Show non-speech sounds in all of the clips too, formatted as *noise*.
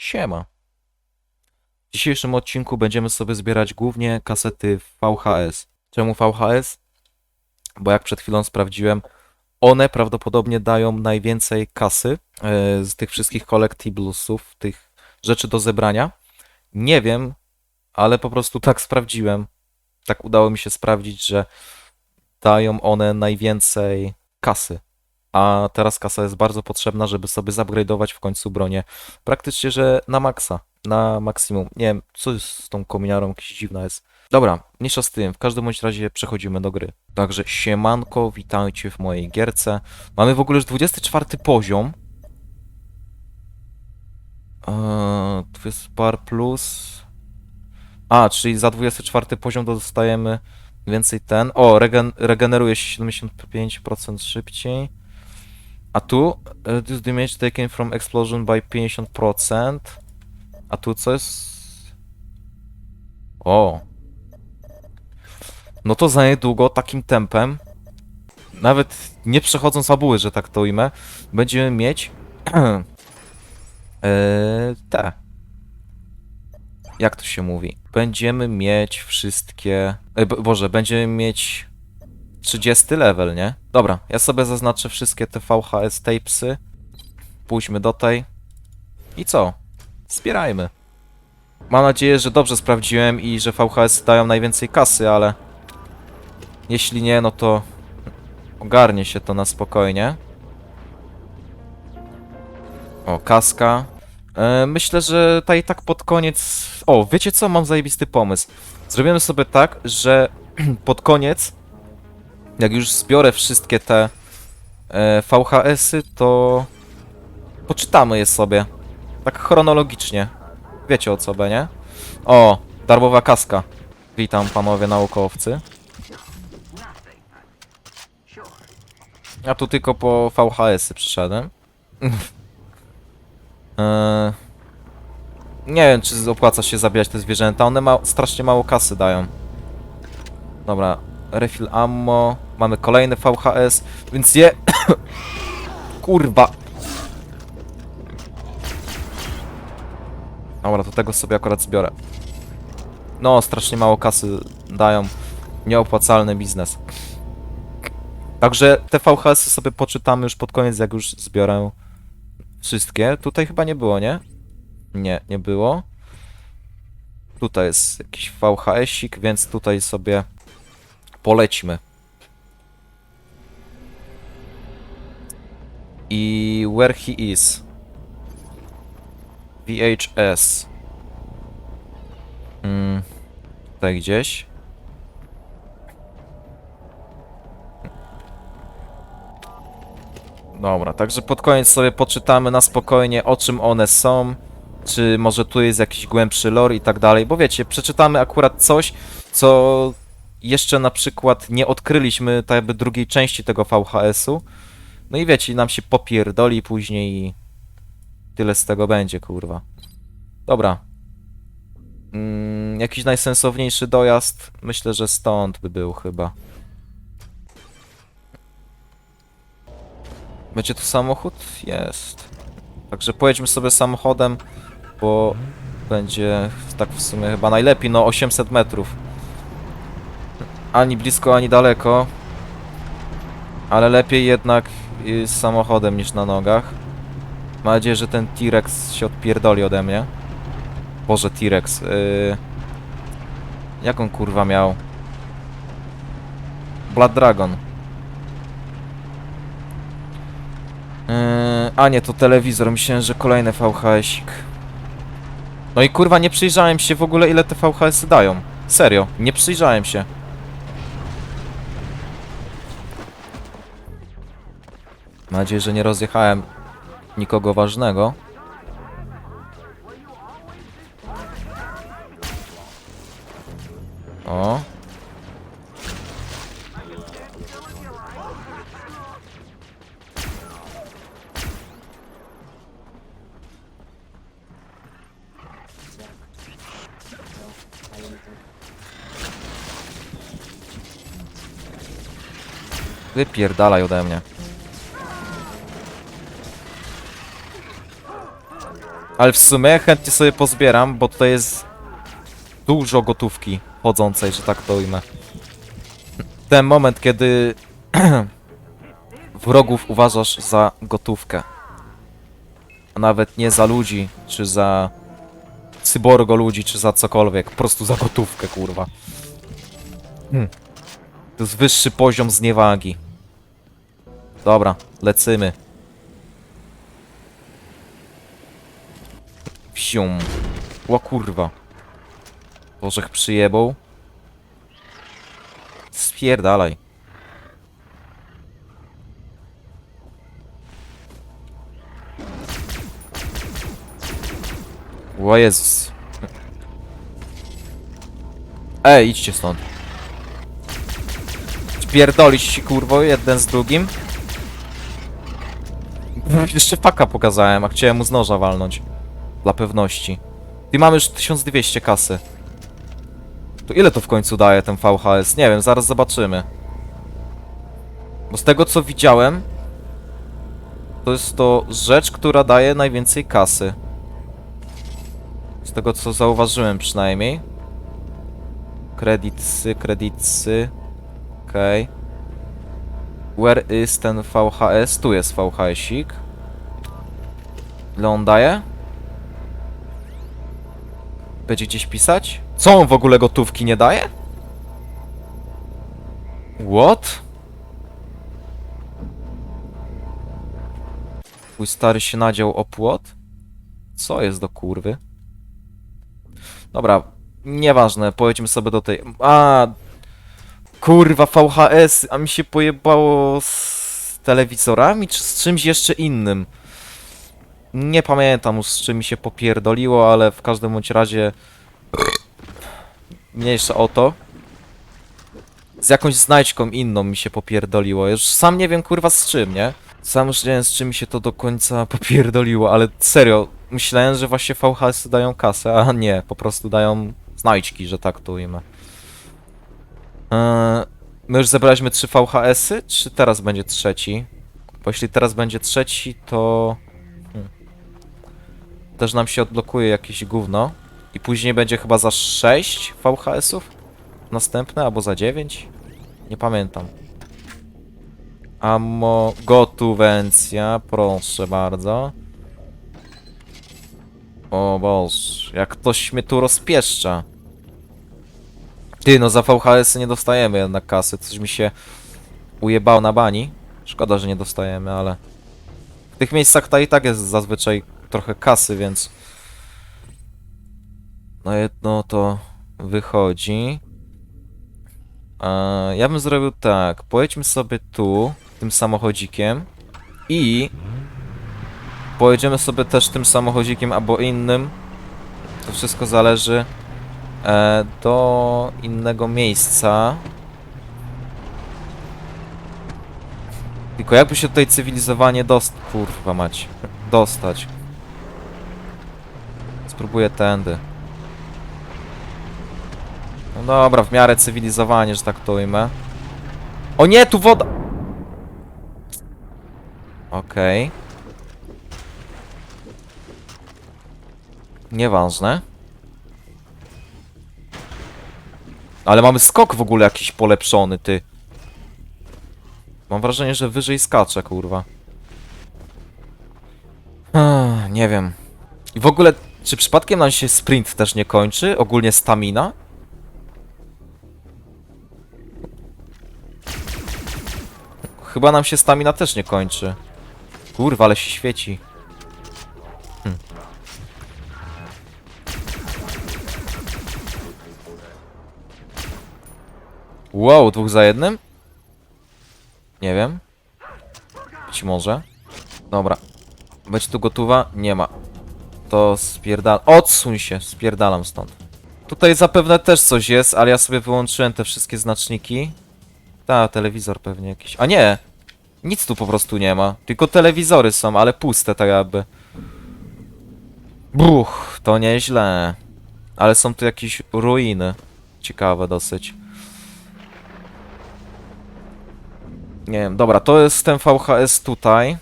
Siema. W dzisiejszym odcinku będziemy sobie zbierać głównie kasety VHS. Czemu VHS? Bo jak przed chwilą sprawdziłem, one prawdopodobnie dają najwięcej kasy e, z tych wszystkich collectiblesów, tych rzeczy do zebrania. Nie wiem, ale po prostu tak sprawdziłem. Tak udało mi się sprawdzić, że dają one najwięcej kasy. A teraz kasa jest bardzo potrzebna, żeby sobie zupgrade'ować w końcu bronię. Praktycznie, że na maksa, na maksimum. Nie wiem, co jest z tą kominiarą, jakaś dziwna jest. Dobra, mniejsza z tym, w każdym bądź razie przechodzimy do gry. Także siemanko, witajcie w mojej gierce. Mamy w ogóle już 24 poziom. Eee, tu jest bar plus. A, czyli za 24 poziom dostajemy więcej ten. O, regen regeneruje się 75% szybciej. A tu reduce damage taken from explosion by 50%. A tu co jest? O. No to za niedługo takim tempem, nawet nie przechodząc fabuły, że tak to ujmę, będziemy mieć eee, *clears throat* te. Jak to się mówi? Będziemy mieć wszystkie. E, bo- Boże, będziemy mieć 30 level, nie? Dobra, ja sobie zaznaczę wszystkie te VHS tapesy. Pójdźmy do tej. I co? Zbierajmy. Mam nadzieję, że dobrze sprawdziłem i że VHS dają najwięcej kasy, ale jeśli nie, no to ogarnie się to na spokojnie. O, kaska. E, myślę, że ta i tak pod koniec... O, wiecie co? Mam zajebisty pomysł. Zrobimy sobie tak, że *clears throat* pod koniec jak już zbiorę wszystkie te e, VHS-y, to poczytamy je sobie. Tak chronologicznie. Wiecie o co be, nie? O, darmowa kaska. Witam panowie naukowcy. Ja tu tylko po VHS-y przyszedłem. *laughs* e, nie wiem, czy opłaca się zabijać te zwierzęta. One ma strasznie mało kasy dają. Dobra, refill ammo, mamy kolejny VHS, więc je... *coughs* Kurwa. Dobra, to tego sobie akurat zbiorę. No, strasznie mało kasy dają. Nieopłacalny biznes. Także te VHS-y sobie poczytamy już pod koniec, jak już zbiorę wszystkie. Tutaj chyba nie było, nie? Nie, nie było. Tutaj jest jakiś VHS-ik, więc tutaj sobie polećmy. I where he is? VHS. Mm, tutaj gdzieś. Dobra, także pod koniec sobie poczytamy na spokojnie o czym one są, czy może tu jest jakiś głębszy lore i tak dalej, bo wiecie, przeczytamy akurat coś, co jeszcze na przykład nie odkryliśmy tak jakby drugiej części tego VHS-u. No i wiecie, nam się popierdoli później i tyle z tego będzie, kurwa. Dobra. Mm, jakiś najsensowniejszy dojazd? Myślę, że stąd by był chyba. Będzie tu samochód? Jest. Także pojedźmy sobie samochodem, bo będzie tak w sumie chyba najlepiej, no 800 metrów ani blisko, ani daleko. Ale lepiej jednak z samochodem niż na nogach. Mam nadzieję, że ten T-Rex się odpierdoli ode mnie. Boże, T-Rex. Yy... Jak on kurwa miał? Blood Dragon. Yy... A nie, to telewizor. Myślałem, że kolejny VHS-ik. No i kurwa, nie przyjrzałem się w ogóle ile te VHS dają. Serio, nie przyjrzałem się. Mam nadzieję, że nie rozjechałem nikogo ważnego. O. Wypierdalaj ode mnie. Ale w sumie chętnie sobie pozbieram, bo tutaj jest dużo gotówki chodzącej, że tak to ujmę. Ten moment, kiedy *clears throat* wrogów uważasz za gotówkę. A nawet nie za ludzi, czy za cyborgo ludzi, czy za cokolwiek. Po prostu za gotówkę, kurwa. Hmm. To jest wyższy poziom zniewagi. Dobra, lecymy. Wsium. Ła kurwa. Bożech przyjebał. Spierdalaj. O Jezus. Ej, idźcie stąd. Spierdolić się kurwo jeden z drugim. *laughs* Jeszcze paka pokazałem, a chciałem mu z noża walnąć. Dla pewności. I mamy już 1200 kasy. To ile to w końcu daje ten VHS? Nie wiem, zaraz zobaczymy. Bo z tego co widziałem, to jest to rzecz, która daje najwięcej kasy. Z tego co zauważyłem przynajmniej. Kredytsy, kredytsy. Okej. Where is ten VHS? Tu jest VHSik. Ile on daje? Będzie gdzieś pisać? Co on w ogóle gotówki nie daje? What? Twój stary się nadział o płot? Co jest do kurwy? Dobra, nieważne, pojedźmy sobie do tej... A, kurwa, VHS, a mi się pojebało z telewizorami, czy z czymś jeszcze innym? Nie pamiętam z czym mi się popierdoliło, ale w każdym bądź razie... Mniejsza o to. Z jakąś znajdźką inną mi się popierdoliło. Już sam nie wiem kurwa z czym, nie? Sam już nie wiem z czym mi się to do końca *laughs* popierdoliło, ale serio, myślałem, że właśnie VHS dają kasę, a nie, po prostu dają znajdźki, że tak to ujmę. Eee, my już zebraliśmy trzy VHS-y, czy teraz będzie trzeci? Bo jeśli teraz będzie trzeci, to... Też nam się odblokuje jakieś gówno. I później będzie chyba za 6 VHS-ów? Następne, albo za 9? Nie pamiętam. Ammo, gotuwencja, proszę bardzo. O Boż, jak ktoś mnie tu rozpieszcza. Ty, no za VHS nie dostajemy jednak kasy, coś mi się ujebało na bani. Szkoda, że nie dostajemy, ale... W tych miejscach ta i tak jest zazwyczaj trochę kasy, więc... No jedno to wychodzi. Eee, ja bym zrobił tak. Pojedźmy sobie tu, tym samochodzikiem. I... Pojedziemy sobie też tym samochodzikiem albo innym. To wszystko zależy. E, do innego miejsca. Tylko jakby się tutaj cywilizowanie dost... Kurwa mać. Dostać. Spróbuję tędy. No dobra, w miarę cywilizowanie, że tak to ujmę. O nie, tu woda! Okej. Nieważne. Ale mamy skok w ogóle jakiś polepszony, ty. Mam wrażenie, że wyżej skacze, kurwa. Nie wiem. I w ogóle, czy przypadkiem nam się sprint też nie kończy? Ogólnie stamina? Chyba nam się stamina też nie kończy. Kurwa, ale się świeci. Hm. Wow, dwóch za jednym? Nie wiem. Być może. Dobra. Będzie tu gotowa? Nie ma. To spierdal... Odsuń się! Spierdalam stąd. Tutaj zapewne też coś jest, ale ja sobie wyłączyłem te wszystkie znaczniki. Ta, telewizor pewnie jakiś. A nie! Nic tu po prostu nie ma. Tylko telewizory są, ale puste tak jakby. Buch, to nieźle. Ale są tu jakieś ruiny. Ciekawe dosyć. Nie wiem, dobra, to jest ten VHS tutaj.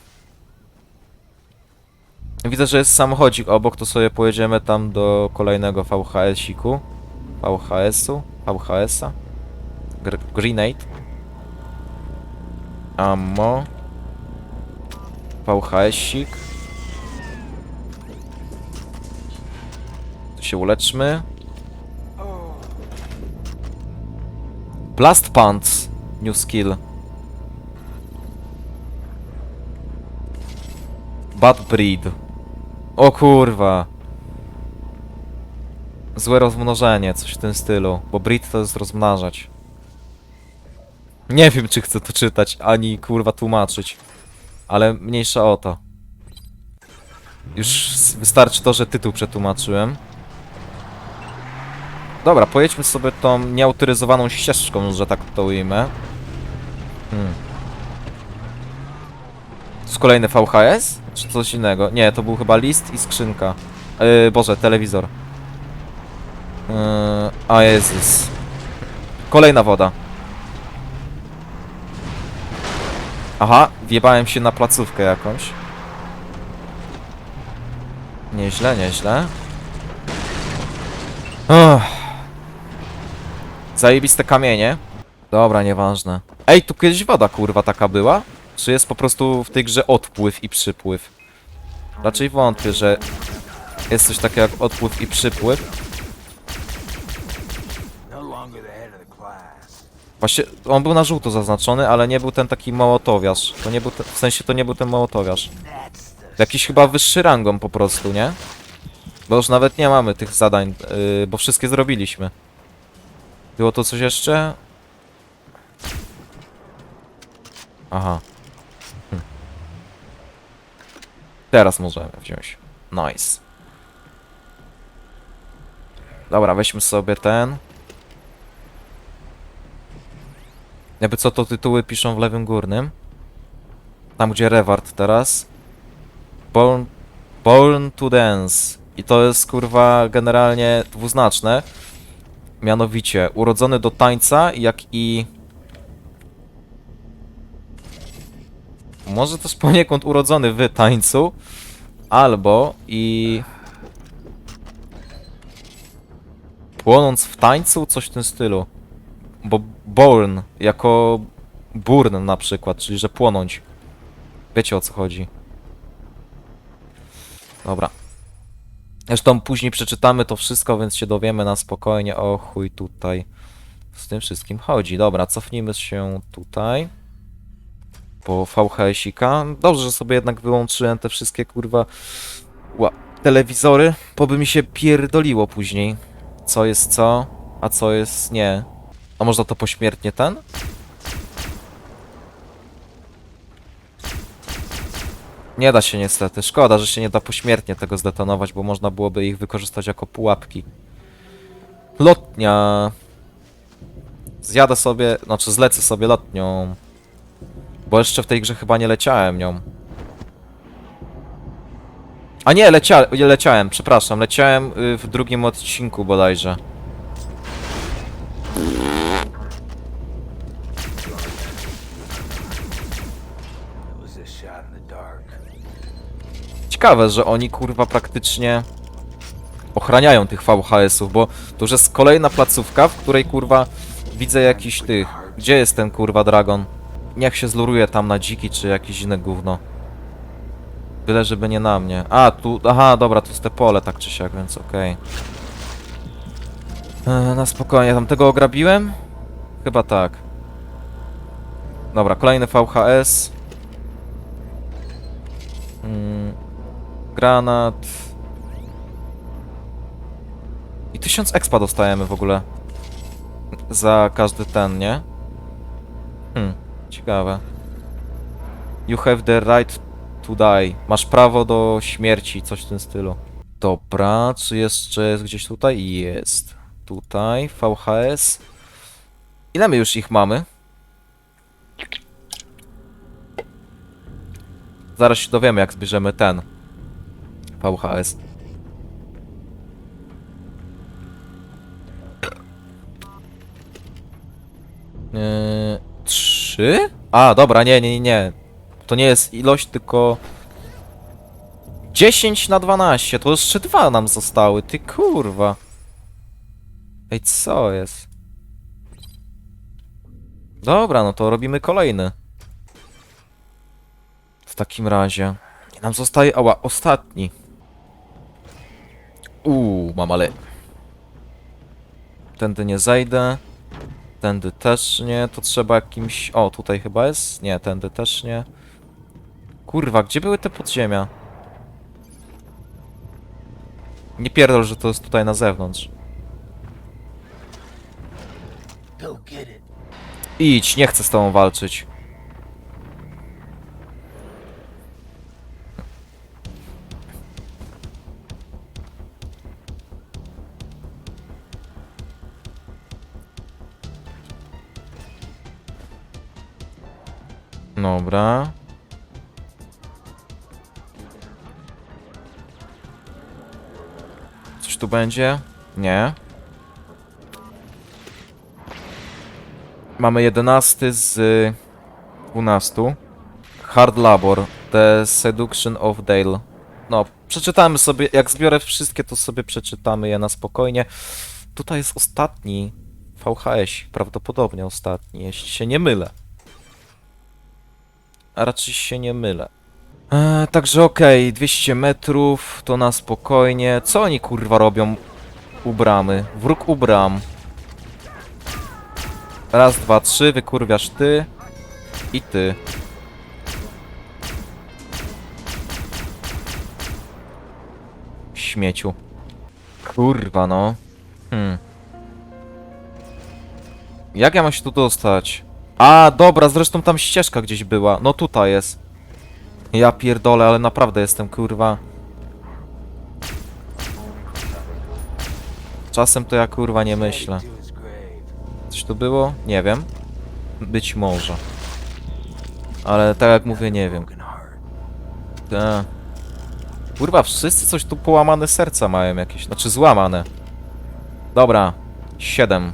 Widzę, że jest samochodzik obok, to sobie pojedziemy tam do kolejnego VHS-iku. VHS-u? VHS-a? Gr Grenade. Ammo. VHS-ik. Tu się uleczmy. Blast Pants. New skill. Bad Breed. O kurwa. Złe rozmnożenie, coś w tym stylu. Bo breed to jest rozmnażać. Nie wiem, czy chcę to czytać, ani kurwa tłumaczyć. Ale mniejsza o to. Już wystarczy to, że tytuł przetłumaczyłem. Dobra, pojedźmy sobie tą nieautoryzowaną ścieżką, że tak to ujmę. Hmm. Kolejny VHS? Czy coś innego? Nie, to był chyba list i skrzynka. Yy, Boże, telewizor. Yy, a Jezus. Kolejna woda. Aha, wjebałem się na placówkę jakąś. Nieźle, nieźle. Zajebiste kamienie. Dobra, nieważne. Ej, tu kiedyś woda kurwa taka była? Czy jest po prostu w tej grze odpływ i przypływ? Raczej wątpię, że jest coś takiego jak odpływ i przypływ. Właśnie, on był na żółto zaznaczony, ale nie był ten taki mołotowiarz. To nie był ten, w sensie to nie był ten the Jakiś chyba wyższy rangą po prostu, nie? Bo już nawet nie mamy tych zadań, yy, bo wszystkie zrobiliśmy. Było to coś jeszcze? Aha. Hm. Teraz możemy wziąć. Nice. Dobra, weźmy sobie ten. Jakby co to tytuły piszą w lewym górnym. Tam gdzie Reward teraz. Born, Born to Dance. I to jest kurwa generalnie dwuznaczne. Mianowicie urodzony do tańca, jak i. Może też poniekąd urodzony w tańcu, albo i. Płonąc w tańcu, coś w tym stylu. Bo born jako burn na przykład, czyli że płonąć. Wiecie o co chodzi. Dobra. Zresztą później przeczytamy to wszystko, więc się dowiemy na spokojnie o chuj tutaj z tym wszystkim chodzi. Dobra, cofnijmy się tutaj. Po VHS-ika. Dobrze, że sobie jednak wyłączyłem te wszystkie kurwa ła, telewizory, bo by mi się pierdoliło później. Co jest co, a co jest nie. A można to pośmiertnie ten? Nie da się niestety. Szkoda, że się nie da pośmiertnie tego zdetonować, bo można byłoby ich wykorzystać jako pułapki. Lotnia. Zjadę sobie, znaczy zlecę sobie lotnią. Bo jeszcze w tej grze chyba nie leciałem nią. A nie, lecia leciałem, przepraszam. Leciałem y, w drugim odcinku bodajże. Ciekawe, że oni kurwa praktycznie ochraniają tych VHS-ów, bo to już jest kolejna placówka, w której kurwa widzę jakiś tych. Gdzie jest ten kurwa dragon? Niech się zluruje tam na dziki czy jakieś inne gówno. Byle żeby nie na mnie. A, tu, aha, dobra, tu jest te pole tak czy siak, więc okej. E, Na spokojnie, tam tego ograbiłem? Chyba tak. Dobra, kolejny VHS. Mm, granat. I 1000 expa dostajemy w ogóle. Za każdy ten, nie? Hmm, ciekawe. You have the right to die. Masz prawo do śmierci, coś w tym stylu. Dobra, czy jeszcze jest gdzieś tutaj? Jest. Tutaj, VHS. Ile my już ich mamy? Zaraz się dowiemy, jak zbierzemy ten VHS. Yy, trzy? A, dobra, nie, nie, nie. To nie jest ilość, tylko 10 na 12, to jeszcze dwa nam zostały, ty kurwa. Ej, co jest? Dobra, no to robimy kolejny. W takim razie. Nam zostaje, ała, ostatni. Uuu, mam ale... Tędy nie zejdę. Tędy też nie, to trzeba jakimś... O, tutaj chyba jest? Nie, tędy też nie. Kurwa, gdzie były te podziemia? Nie pierdol, że to jest tutaj na zewnątrz. Idź, nie chcę z tobą walczyć. Dobra. Coś tu będzie? Nie. Mamy 11 z 12. Hard Labor. The Seduction of Dale. No, przeczytamy sobie. Jak zbiorę wszystkie, to sobie przeczytamy je na spokojnie. Tutaj jest ostatni VHS. Prawdopodobnie ostatni, jeśli się nie mylę. A raczej się nie mylę. Eee, także okej, 200 metrów, to na spokojnie. Co oni kurwa robią u bramy? Wróg u bram. Raz, dwa, trzy, wykurwiasz ty i ty. Śmieciu. Kurwa no. Hmm. Jak ja mam się tu dostać? A, dobra, zresztą tam ścieżka gdzieś była. No tutaj jest. Ja pierdolę, ale naprawdę jestem kurwa. Czasem to ja kurwa nie myślę. Coś tu było? Nie wiem. Być może. Ale tak jak mówię, nie wiem. Ta. Kurwa, wszyscy coś tu połamane serca mają jakieś. Znaczy złamane. Dobra. Siedem.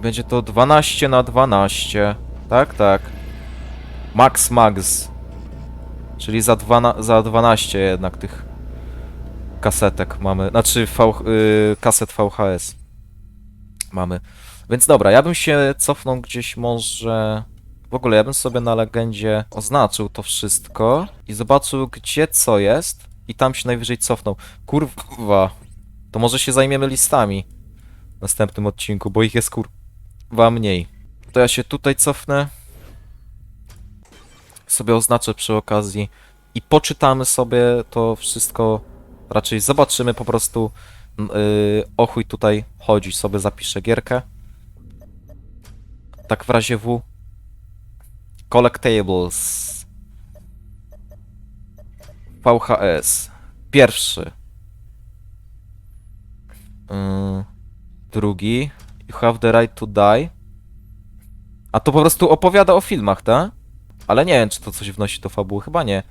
Będzie to 12 na 12. Tak, tak. Max Max. Czyli za, dwana, za 12 jednak tych kasetek mamy. Znaczy v, y, kaset VHS mamy. Więc dobra, ja bym się cofnął gdzieś może... W ogóle ja bym sobie na legendzie oznaczył to wszystko i zobaczył gdzie co jest i tam się najwyżej cofnął. Kurwa, to może się zajmiemy listami w następnym odcinku, bo ich jest kurwa mniej. To ja się tutaj cofnę, sobie oznaczę przy okazji i poczytamy sobie to wszystko, raczej zobaczymy po prostu yy, o chuj tutaj chodzi, sobie zapiszę gierkę. Tak w razie W. Collectables. VHS. Pierwszy. Yy, drugi. You have the right to die. A to po prostu opowiada o filmach, tak? Ale nie wiem, czy to coś wnosi do fabuły. Chyba nie.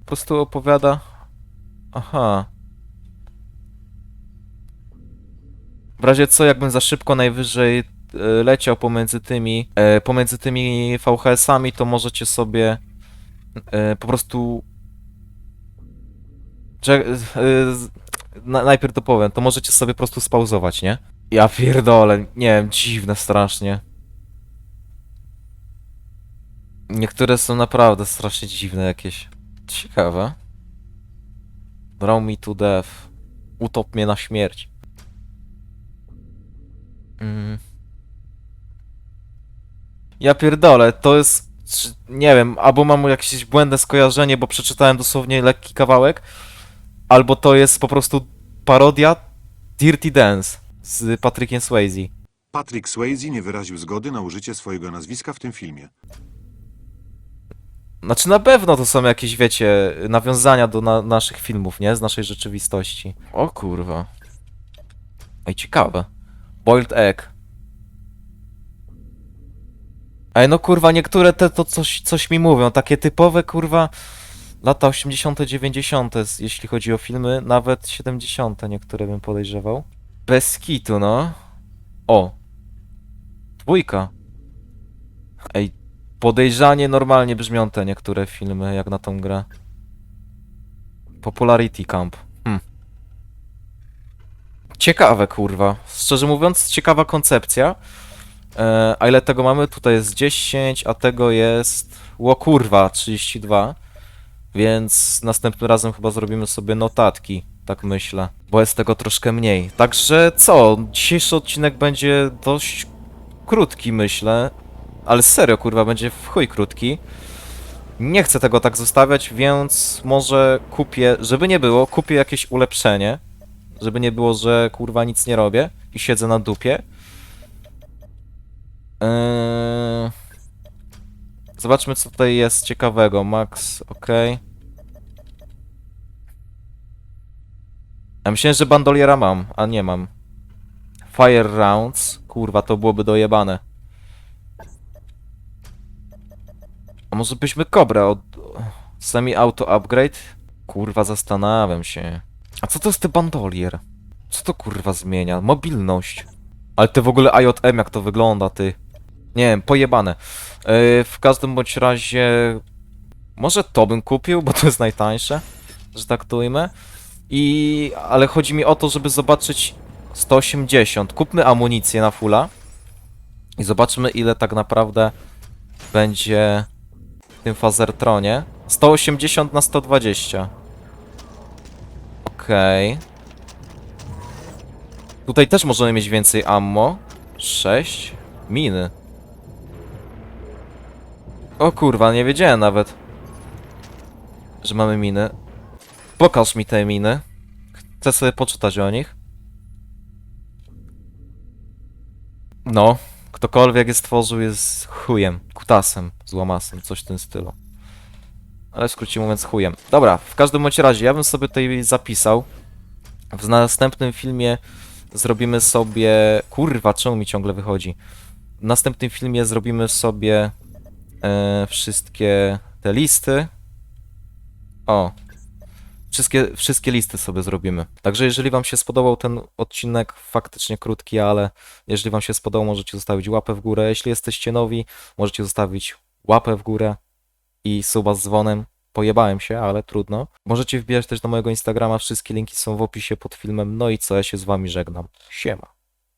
Po prostu opowiada... Aha. W razie co, jakbym za szybko najwyżej e, leciał pomiędzy tymi, e, pomiędzy tymi VHS-ami, to możecie sobie e, po prostu... Na, najpierw to powiem, to możecie sobie po prostu spauzować, nie? Ja pierdolę, nie wiem, dziwne strasznie. Niektóre są naprawdę strasznie dziwne jakieś. Ciekawe. Draw me to death. Utop mnie na śmierć. Mm. Ja pierdolę, to jest... Nie wiem, albo mam jakieś błędne skojarzenie, bo przeczytałem dosłownie lekki kawałek, albo to jest po prostu parodia Dirty Dance z Patrickiem Swayze. Patrick Swayze nie wyraził zgody na użycie swojego nazwiska w tym filmie. Znaczy na pewno to są jakieś, wiecie, nawiązania do na naszych filmów, nie? Z naszej rzeczywistości. O kurwa. Ej, ciekawe. Boiled egg. Ej, no kurwa, niektóre te to coś, coś mi mówią. Takie typowe, kurwa, lata 80., 90., z- jeśli chodzi o filmy. Nawet 70. niektóre bym podejrzewał. Bez kitu, no. O. Dwójka. Ej, podejrzanie normalnie brzmią te niektóre filmy, jak na tą grę. Popularity Camp. Hm. Ciekawe, kurwa. Szczerze mówiąc, ciekawa koncepcja. E, a ile tego mamy? Tutaj jest 10, a tego jest... Ło kurwa, 32. Więc następnym razem chyba zrobimy sobie notatki, tak myślę. Bo jest tego troszkę mniej. Także co? Dzisiejszy odcinek będzie dość krótki, myślę. Ale serio, kurwa, będzie w chuj krótki. Nie chcę tego tak zostawiać, więc może kupię, żeby nie było, kupię jakieś ulepszenie. Żeby nie było, że kurwa nic nie robię i siedzę na dupie. Eee... Zobaczmy, co tutaj jest ciekawego. Max, ok. Ja myślałem, że bandoliera mam, a nie mam. Fire rounds. Kurwa, to byłoby dojebane. A może byśmy Cobra od... Semi-auto upgrade? Kurwa, zastanawiam się. A co to jest ten bandolier? Co to kurwa zmienia? Mobilność. Ale ty w ogóle IJM jak to wygląda, ty. Nie wiem, pojebane. Yy, w każdym bądź razie... Może to bym kupił, bo to jest najtańsze, że tak to ujmę. I... ale chodzi mi o to, żeby zobaczyć 180. Kupmy amunicję na fulla i zobaczmy ile tak naprawdę będzie w tym Fazertronie. 180 na 120. Okej. Tutaj też możemy mieć więcej ammo. 6. Miny. O kurwa, nie wiedziałem nawet, że mamy miny. Pokaż mi te miny. Chcę sobie poczytać o nich. No, ktokolwiek je stworzył jest chujem, kutasem, złamasem, coś w tym stylu. Ale w skrócie mówiąc chujem. Dobra, w każdym bądź razie, ja bym sobie tutaj zapisał. W następnym filmie zrobimy sobie... Kurwa, czemu mi ciągle wychodzi? W następnym filmie zrobimy sobie e, wszystkie te listy. O. Wszystkie, wszystkie listy sobie zrobimy. Także jeżeli wam się spodobał ten odcinek, faktycznie krótki, ale jeżeli wam się spodobał, możecie zostawić łapę w górę. Jeśli jesteście nowi, możecie zostawić łapę w górę i suba z dzwonem. Pojebałem się, ale trudno. Możecie wbijać też do mojego Instagrama, wszystkie linki są w opisie pod filmem. No i co, ja się z wami żegnam. Siema.